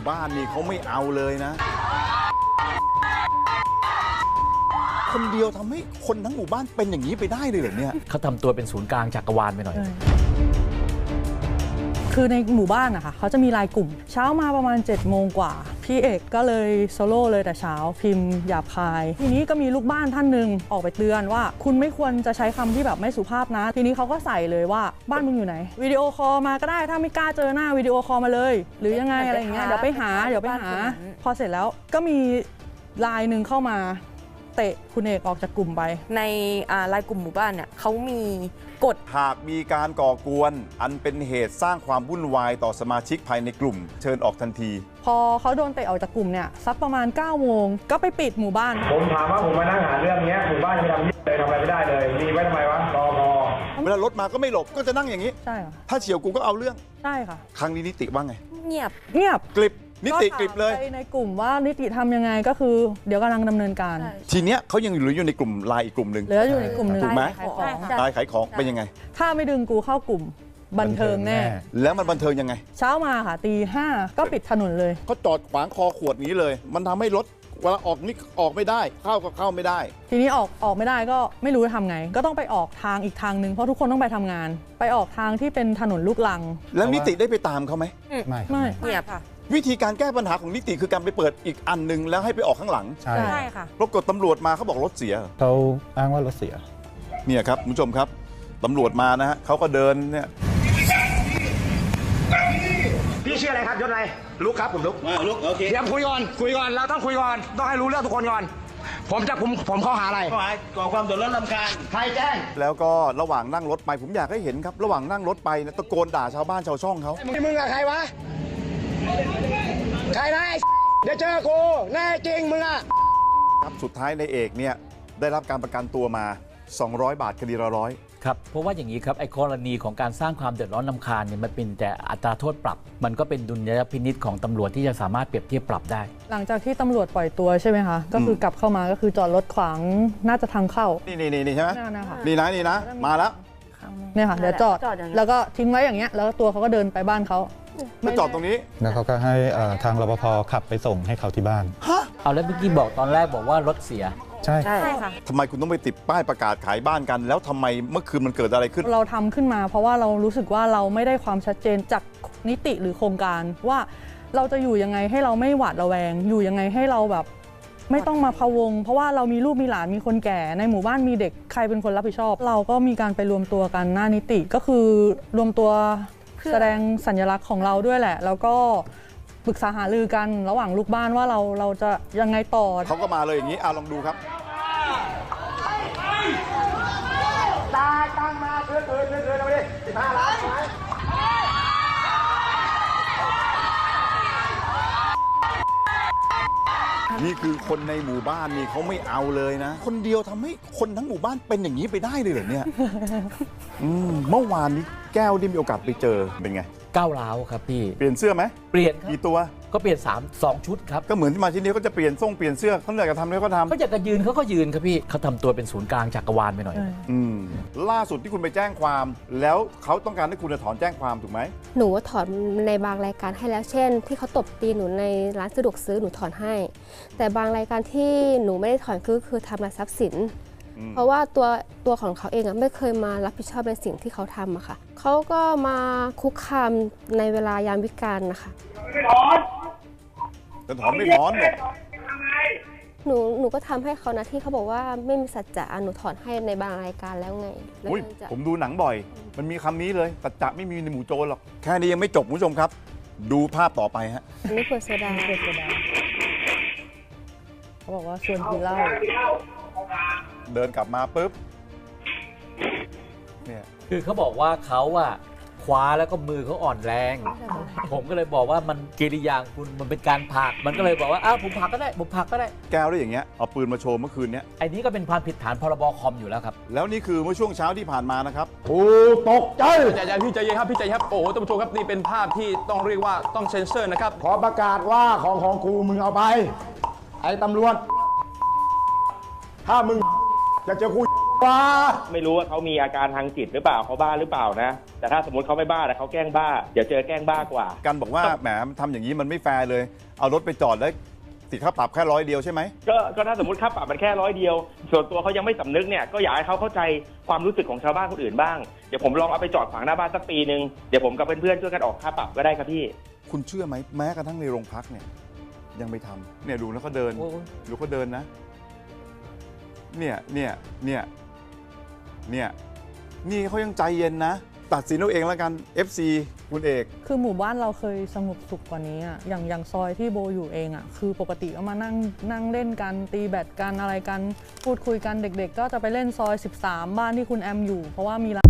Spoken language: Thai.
มู่บ้านนี่เขาไม่เอาเลยนะ คนเดียวทำให้คนทั้งหมู่บ้านเป็นอย่างนี้ไปได้เลยเหรอเนี่ย เขาทำตัวเป็นศูนย์กลางจักรวาลไปหน่อย คือในหมู่บ้านนะคะเขาจะมีไลายกลุ่ม เช้ามาประมาณ7จ็ดโมงกว่า พี่เอกก็เลยโซโล่เลยแต่เช้าพิมพ์หยาบคาย ทีนี้ก็มีลูกบ้านท่านหนึ่งออกไปเตือนว่า คุณไม่ควรจะใช้คำที่แบบไม่สุภาพนะ ทีนี้เขาก็ใส่เลยว่าบ้านมึงอยู่ไหนวิดีโอคอลมาก็ได้ถ้าไม่กล้าเจอหน้าวิดีโอคอลมาเลย หรือยังไงอะไรอย่างเงี้ยเดี๋ยวไปหาเดี๋ยวไปหา พอเสร็จแล้วก็มีไลายหนึ่งเข้ามา เตะคุณเอกออกจากกลุ่มไป ในอ่าไลน์กลุ่มหมู่บ้านเนี่ยเขามีกฎ หากมีการก่อกวน อันเป็นเหตุสร้างความวุ่นวายต่อสมาชิกภายในกลุ่ม เชิญออกทันที พอเขาโดนเตะออกจากกลุ่มเนี่ยสักประมาณ9ก้าโมงก็ไปปิดหมู่บ้าน ผมถามว่าผมมานั่งหาเรื่องเนี้ยหมู่บ้านไม่ทำยี่เลยทำอะไรไม่ได้เลย มีไว้ทำไมวะรอพอเวลารถมาก็ไม่หลบก็จะนั่งอย่างนี้ ใช่ค่ะถ้าเฉียวกูก็เอาเรื่อง ใช่ค่ะ ครั้งนี้นิติว่าไง เงียบ เงียบกลิบ นิติกลิบเลยถามไปในกลุ่มว่านิติทำยังไงก็คือ เดี๋ยวกำลังดำเนินการใช่ทีเนี้ยเขายังเหลืออยู่ในกลุ่มไลน์อีกกลุ่มหนึ่งเหลืออยู่ในกลุ่มหนึ่งถูกไหมขายของใช่ลายขายของเป็นยังไง ถ้าไม่ดึงกูเข้ากลุ่มบันเทิงแน่ แล้วมันบันเทิงยังไง เช้ามาค่ะตีห้าก็ปิดถนนเลยเขาจอดขวางคอขวดนี้เลย มันทำให้รถเวลาออกนี่ออกไม่ได้ เข้าก็เข้าไม่ได้ ทีนี้ออกออกไม่ได้ก็ไม่รู้จะทำไง ก็ต้องไปออกทางอีกทางหนึ่งเพราะทุกคนต้องไปทำงาน ไปออกทางที่เป็นถนนลูกลัง แล้วนิติได้ไปตามเขาไหมไม่ไม่เงียบค่ะ วิธีการแก้ปัญหาของนิติคือการไปเปิดอีกอันหนึ่งแล้วให้ไปออกข้างหลังใช่ใช่ค่ะปรากฏตำรวจมาเขาบอกรถเสีย เขาอ้างว่ารถเสีย เนี่ยครับคุณผู้ชมครับตำรวจมานะฮะเขาก็เดินเนี่ยพี่ชื่ออะไรครับยศอะไรลุกครับผมลุกลุกโอเคเดี๋ยวคุยก่อนคุยก่อนเราต้องคุยก่อนต้องให้รู้เรื่องทุกคนก่อนผมจะผมผมข้อหาอะไรข้อหาก่อความเดือดร้อนรำคาญใครแจ้ง แล้วก็ระหว่างนั่งรถไปผมอยากให้เห็นครับ ระหว่างนั่งรถไปนะตะโกนด่าชาวบ้านชาวช่องเขามึงมึงกับใครวะ ใครนะไอ้เดี๋ยวเจอกูแน่จริงมึงอะครับสุดท้ายในเอกเนี่ยได้รับการประกันตัวมา 200 บาทคดีละร้อยครับเพราะว่าอย่างนี้ครับไอ้กรณีของการสร้างความเดือดร้อนลำคาญเนี่ยมันเป็นแต่อัตราโทษปรับ มันก็เป็นดุลยพินิษของตำรวจที่จะสามารถเปรียบเทียบปรับได้ หลังจากที่ตำรวจปล่อยตัวใช่ไหมคะ ก็คือกลับเข้ามาก็คือจอดรถขวางน่าจะทางเข้า นี่นี่นี่นี่ใช่ไหมนั่นนะคะนี่นะนี่นะ มาแล้วเนี่ยค่ะเดี๋ยวจอดจอดอย่างนี้แล้วก็ทิ้งไว้อย่างเงี้ยแล้วตัวเขาก็เดินไปบ้านเขา มาจอดตรงนี้ แล้วเขาก็ให้เอ่อทางรปภขับไปส่งให้เขาที่บ้าน เอาแล้วเมื่อกี้บอกตอนแรกบอกว่ารถเสีย ใช่ ใช่ค่ะ ทำไมคุณต้องไปติดป้ายประกาศขายบ้านกัน แล้วทำไมเมื่อคืนมันเกิดอะไรขึ้น เราทำขึ้นมาเพราะว่าเรารู้สึกว่าเราไม่ได้ความชัดเจนจากนิติหรือโครงการว่าเราจะอยู่ยังไงให้เราไม่หวาดระแวง อยู่ยังไงให้เราแบบ ไม่ต้องมาพะวง เพราะว่าเรามีลูกมีหลานมีคนแก่ในหมู่บ้านมีเด็กใครเป็นคนรับผิดชอบ เราก็มีการไปรวมตัวกันหน้านิติก็คือรวมตัวเพื่อ แสดงสัญลักษณ์ของเราด้วยแหละ แล้วก็ปรึกษาหารือกันระหว่างลูกบ้านว่าเราเราจะยังไงต่อ เขาก็มาเลยอย่างนี้อะลองดูครับตาตั้งมาเกินเกินเกินเกินเอาไปดิสิบห้าล้านไปนี่คือคนในหมู่บ้านนี่เขาไม่เอาเลยนะ คนเดียวทำให้คนทั้งหมู่บ้านเป็นอย่างนี้ไปได้เลยเหรอเนี่ย อืมเมื่อวานนี้ แก้วได้มีโอกาสไปเจอเป็นไง ก้าวร้าวครับพี่ เปลี่ยนเสื้อไหมเปลี่ยนครับ กี่ตัว ก็เปลี่ยน3 2ชุดครับ ก็เหมือนที่มาที่นี่ก็จะเปลี่ยนทรงเปลี่ยนเสื้อเขาอยากจะทำอะไรก็ทำเขาอยากจะยืนเขาก็ยืนครับพี่เขาทำตัวเป็นศูนย์กลางจักรวาลไปหน่อยอืมล่าสุดที่คุณไปแจ้งความ แล้วเขาต้องการให้คุณถอนแจ้งความถูกไหมหนูถอนในบางรายการให้แล้วเช่น ที่เขาตบตีหนูในร้านสะดวกซื้อหนูถอนให้ แต่บางรายการที่หนูไม่ได้ถอนคือคือทำลายทรัพย์สินอืม เพราะว่าตัวตัวของเขาเองอะไม่เคยมารับผิดชอบในสิ่งที่เขาทำอะค่ะเขาก็มาคุกคามในเวลายามวิกาลนะคะจะถอนไม่ถอนบอกหนูหนูก็ทำให้เขานะที่เขาบอกว่าไม่มีสัจจะหนูถอนให้ในบางรายการแล้วไงแล้วอุ้ยยังจะผมดูหนังบ่อย มันมีคำนี้เลยตัดจะไม่มีในหมู่โจรหรอกแค่นี้ยังไม่จบคุณผู้ชมครับ ดูภาพต่อไปฮะอันนี้เปิดโซดาเขาบอกว่าชวนกินเหล้า เดินกลับมาปุ๊บเนี่ยคือเขาบอกว่าเขาอะคว้าแล้วก็มือเขาอ่อนแรง ผมก็เลยบอกว่ามันกิริยาของคุณมันเป็นการผลัก มันก็เลยบอกว่าอ้าวผมผลักก็ได้ผมผลักก็ได้ แก้วได้อย่างเงี้ยเอาปืนมาโชว์เมื่อคืนเนี้ยไอ้นี้ก็เป็นความผิดฐานพรบคอมอยู่แล้วครับ แล้วนี่คือเมื่อช่วงเช้าที่ผ่านมานะครับกูตกใจใจเย็นพี่ใจเย็นครับพี่ใจเย็นครับโอ้โหท่านผู้ชมครับนี่เป็นภาพที่ต้องเรียกว่าต้องเซ็นเซอร์นะครับขอประกาศว่าของของกูมึงเอาไป ไอ้ตำรวจถ้ามึง อยากเจอกูไม่รู้ว่าเขามีอาการทางจิตหรือเปล่าเขาบ้าหรือเปล่านะ แต่ถ้าสมมติเขาไม่บ้าแต่เขาแกล้งบ้าเดี๋ยวเจอแกล้งบ้ากว่า กันบอกว่าแหมทำอย่างนี้มันไม่แฟร์เลย เอารถไปจอดแล้วติดค่าปรับแค่ร้อยเดียวใช่ไหม ก็ก็ถ้าสมมติค่าปรับมันแค่ร้อยเดียว ส่วนตัวเขายังไม่สำนึกเนี่ยก็อยากให้เขาเข้าใจความรู้สึกของชาวบ้านคนอื่นบ้าง เดี๋ยวผมลองเอาไปจอดขวางหน้าบ้านสักปีหนึ่งเดี๋ยวผมกับเพื่อนๆช่วยกันออกค่าปรับก็ได้ครับพี่ คุณเชื่อไหมแม้กระทั่งในโรงพักเนี่ยยังไม่ทำเนี่ยดูแล้วเขาเดินโอ้ย ดูเขาเดินนะ เนี่ยเนี่ยเนี่ยเนี่ยนี่เขายังใจเย็นนะ ตัดสินเอาเองแล้วกัน FC คุณเอก คือหมู่บ้านเราเคยสงบสุขกว่านี้อะอย่างอย่างซอยที่โบอยู่เองอะคือปกติก็มานั่งนั่งเล่นกันตีแบดกันอะไรกันพูดคุยกันเด็ก ๆ ก็จะไปเล่นซอย 13 บ้านที่คุณแอมอยู่ เพราะว่ามีร้าน